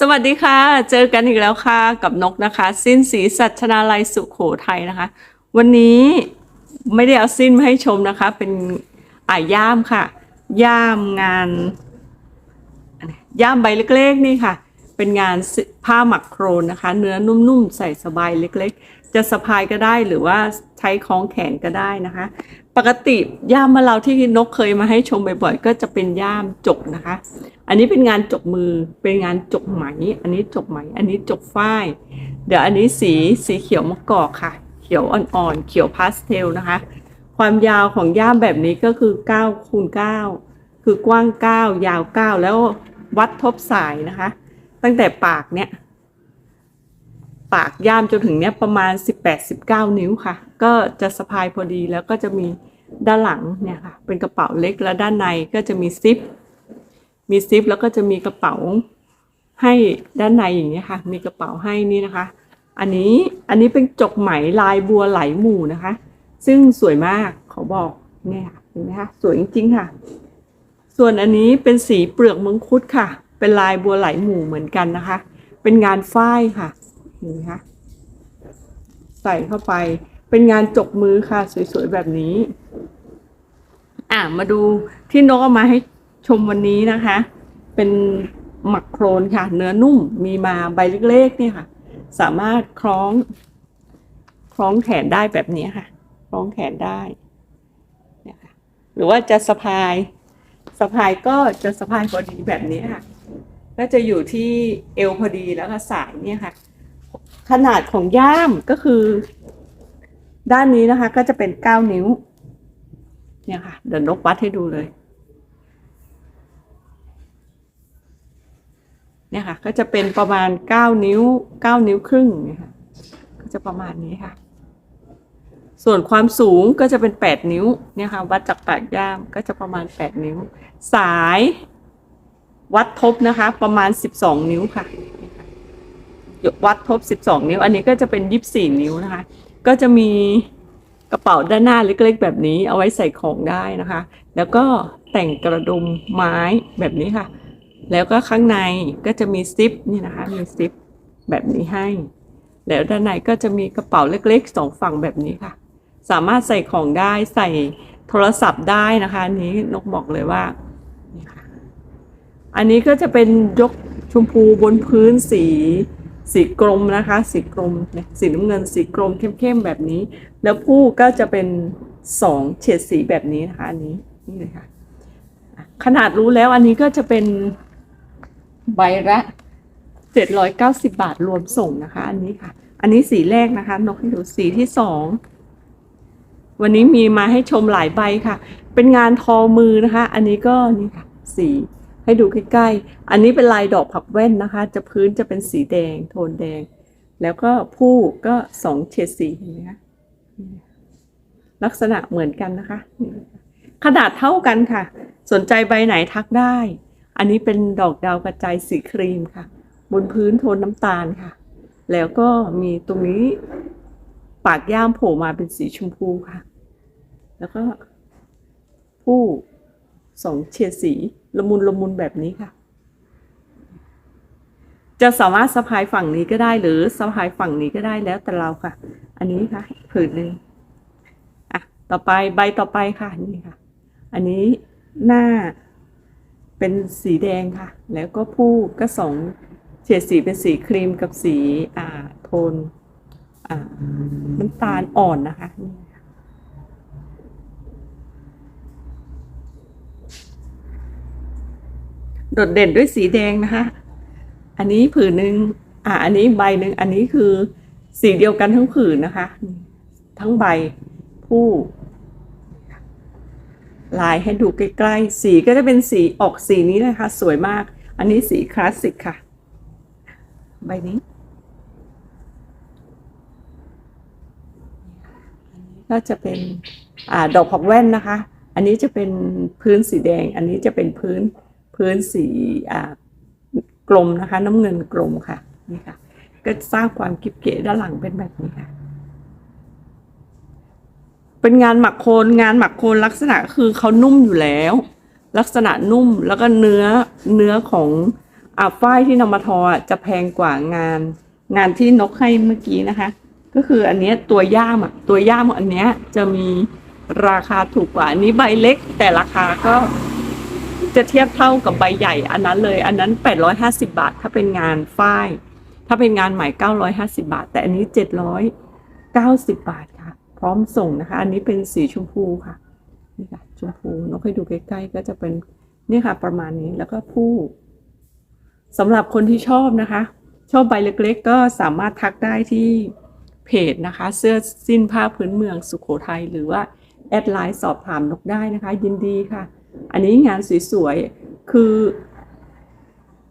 สวัสดีค่ะ เจอกันอีกแล้วค่ะ กับนกนะคะ สิ้นสีสัชนาลัยสุขโขทัยนะคะ วันนี้ไม่ได้เอาสิ้นมาให้ชมนะคะ เป็นอ่าย่ามค่ะ ย่ามงาน ย่ามใบเล็กๆนี่ค่ะ เป็นงานผ้าหมักโครนนะคะ เนื้อนุ่มๆ ใส่สบายเล็กๆ จะสะพายก็ได้หรือว่าใช้คล้องแขนก็ได้นะคะ ปกติย่ามมะเราที่นกเคยมาให้ชมบ่อยๆ ก็จะเป็นย่ามจกนะคะ อันนี้เป็นงานจกมือเป็นงานจกไหม อันนี้จกไหม อันนี้จกฝ้าย เดี๋ยวอันนี้สีสีเขียวมะกอกค่ะ เขียวอ่อนๆเขียวพาสเทลนะคะ ความยาวของย่ามแบบนี้ก็คือ9คูณ9คือกว้าง 9 ยาว 9 แล้ววัดทบสายนะคะ ตั้งแต่ปากเนี่ย ปากย่ามจนถึงเนี้ยประมาณ 18-19 นิ้วค่ะ ก็จะสะพายพอดีแล้วก็จะมีด้านหลังเนี่ยค่ะ เป็นกระเป๋าเล็กแล้วด้านในก็จะมีซิป มีซิปแล้วก็จะมีกระเป๋าให้ด้านในอย่างนี้ค่ะ มีกระเป๋าให้นี่นะคะ อันนี้อันนี้เป็นจกไหมลายบัวไหลหมู่นะคะ ซึ่งสวยมากขอบอกเนี่ยค่ะเห็นไหมคะสวยจริงๆค่ะ ส่วนอันนี้เป็นสีเปลือกมังคุดค่ะ เป็นลายบัวไหลหมู่เหมือนกันนะคะ เป็นงานฝ้ายค่ะ เห็นไหมคะใส่เข้าไปเป็นงานจกมือค่ะ สวยๆแบบนี้ อะมาดูที่นกเอามาให้ชมวันนี้นะคะ เป็นหมักโครนค่ะ เนื้อนุ่มมีมาใบเล็กๆเนี่ยค่ะ สามารถคล้อง คล้องแขนได้แบบนี้ค่ะ คล้องแขนได้เนี่ยค่ะหรือว่าจะสะพายสะพายก็จะสะพายพอดีแบบนี้ค่ะก็จะอยู่ที่เอวพอดีแล้วก็สายเนี่ยค่ะ ขนาดของย่ามก็คือ ด้านนี้นะคะ ก็จะเป็นเก้านิ้ว เนี่ยค่ะ เดี๋ยวนกวัดให้ดูเลย เนี่ยค่ะ ก็จะเป็นประมาณเก้านิ้วเก้านิ้วครึ่งเนี่ยค่ะ ก็จะประมาณนี้ค่ะ ส่วนความสูงก็จะเป็นแปดนิ้ว เนี่ยค่ะ วัดจากปากย่ามก็จะประมาณแปดนิ้ว สายวัดทบนะคะ ประมาณสิบสองนิ้วค่ะ วัดทบสิบสองนิ้ว อันนี้ก็จะเป็นยี่สิบสี่นิ้วนะคะ ก็จะมีกระเป๋าด้านหน้าเล็กๆ แบบนี้เอาไว้ใส่ของได้นะคะ แล้วก็แต่งกระดุมไม้แบบนี้ค่ะ แล้วก็ข้างในก็จะมีซิปนี่นะคะ มีซิปแบบนี้ให้ แล้วด้านในก็จะมีกระเป๋าเล็กๆสองฝั่งแบบนี้ค่ะ สามารถใส่ของได้ใส่โทรศัพท์ได้นะคะนี้นกบอกเลยว่าอันนี้ก็จะเป็นยกชมพูบนพื้นสี สีกรมนะคะ สีกรมเนี่ยสีน้ำเงินสีกรมเข้มๆแบบนี้ แล้วผู้ก็จะเป็นสองเฉดสีแบบนี้นะคะอันนี้นี่เลยค่ะขนาดรู้แล้วอันนี้ก็จะเป็นใบละเจ็ดร้อยเก้าสิบาทรวมส่งนะคะ อันนี้ค่ะ อันนี้สีแรกนะคะนกให้ดูสีที่สองวันนี้มีมาให้ชมหลายใบค่ะ เป็นงานทอมือนะคะ อันนี้ก็นี่ค่ะ สี ให้ดูใกล้ๆ อันนี้เป็นลายดอกผักแว่นนะคะ จะพื้นจะเป็นสีแดงโทนแดง แล้วก็ผู้ก็สองเฉดสีเห็นไหมคะลักษณะเหมือนกันนะคะ ขนาดเท่ากันค่ะ สนใจใบไหนทักได้ อันนี้เป็นดอกดาวกระจายสีครีมค่ะ บนพื้นโทนน้ำตาลค่ะ แล้วก็มีตรงนี้ปากย่ามโผล่มาเป็นสีชมพูค่ะ แล้วก็ผู้ สองเฉดสีละมุนละมุนแบบนี้ค่ะ จะสามารถสะพายฝั่งนี้ก็ได้หรือสะพายฝั่งนี้ก็ได้แล้วแต่เราค่ะ อันนี้ค่ะผืนหนึ่งอะต่อไปใบต่อไปค่ะนี่ค่ะ อันนี้หน้าเป็นสีแดงค่ะ แล้วก็ผู้ก็สองเฉดสีเป็นสีครีมกับสีอ่าโทนอ่าน้ำตาลอ่อนนะคะนี่ค่ะ โดดเด่นด้วยสีแดงนะคะ อันนี้ผืนหนึ่งอ่าอันนี้ใบหนึ่งอันนี้คือสีเดียวกันทั้งผืนนะคะ ทั้งใบผู้ลายให้ดูใกล้ๆ สีก็จะเป็นสีออกสีนี้นะคะ สวยมาก อันนี้สีคลาสสิกค่ะ ใบนี้ก็จะเป็นอ่าดอกผักแว่นนะคะ อันนี้จะเป็นพื้นสีแดง อันนี้จะเป็นพื้น พื้นสีกลมนะคะ น้ำเงินกลมค่ะนี่ค่ะ ก็สร้างความกิบเก๋ด้านหลังเป็นแบบนี้ค่ะ เป็นงานหมักโคนงานหมักโคนลักษณะคือเขานุ่มอยู่แล้ว ลักษณะนุ่มแล้วก็เนื้อเนื้อของอาฝ้ายที่นำมาทอจะแพงกว่างาน งานที่นกให้เมื่อกี้นะคะ ก็คืออันนี้ตัวย่ามอะตัวย่ามอันเนี้ยจะมีราคาถูกกว่าอันนี้ใบเล็กแต่ราคาก็ จะเทียบเท่ากับใบใหญ่อันนั้นเลย อันนั้น 850 บาท ถ้าเป็นงานฝ้าย ถ้าเป็นงานใหม่ 950 บาท แต่อันนี้ 790 บาทค่ะ พร้อมส่งนะคะ อันนี้เป็นสีชมพูค่ะนี่ค่ะชมพูนกให้ดูใกล้ๆก็จะเป็นนี่ค่ะ ประมาณนี้แล้วก็ผู้สำหรับคนที่ชอบนะคะ ชอบใบเล็กๆ ก็สามารถทักได้ที่เพจนะคะ เสื้อสิ้นผ้าพื้นเมืองสุขโขทัยหรือว่าแอดไลน์สอบถามนกได้นะคะ ยินดีค่ะ อันนี้งานสวยๆ คือ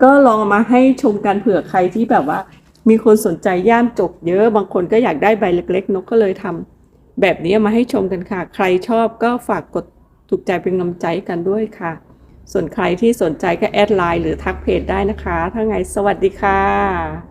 ก็ลองมาให้ชมกันเผื่อใครที่แบบว่า มีคนสนใจย่ามจกเยอะ บางคนก็อยากได้ใบเล็ก ๆ นกก็เลยทำแบบนี้มาให้ชมกันค่ะ ใครชอบก็ฝากกดถูกใจเป็นกำลังใจกันด้วยค่ะ ส่วนใครที่สนใจก็แอดไลน์หรือทักเพจได้นะคะ ถ้าไงสวัสดีค่ะ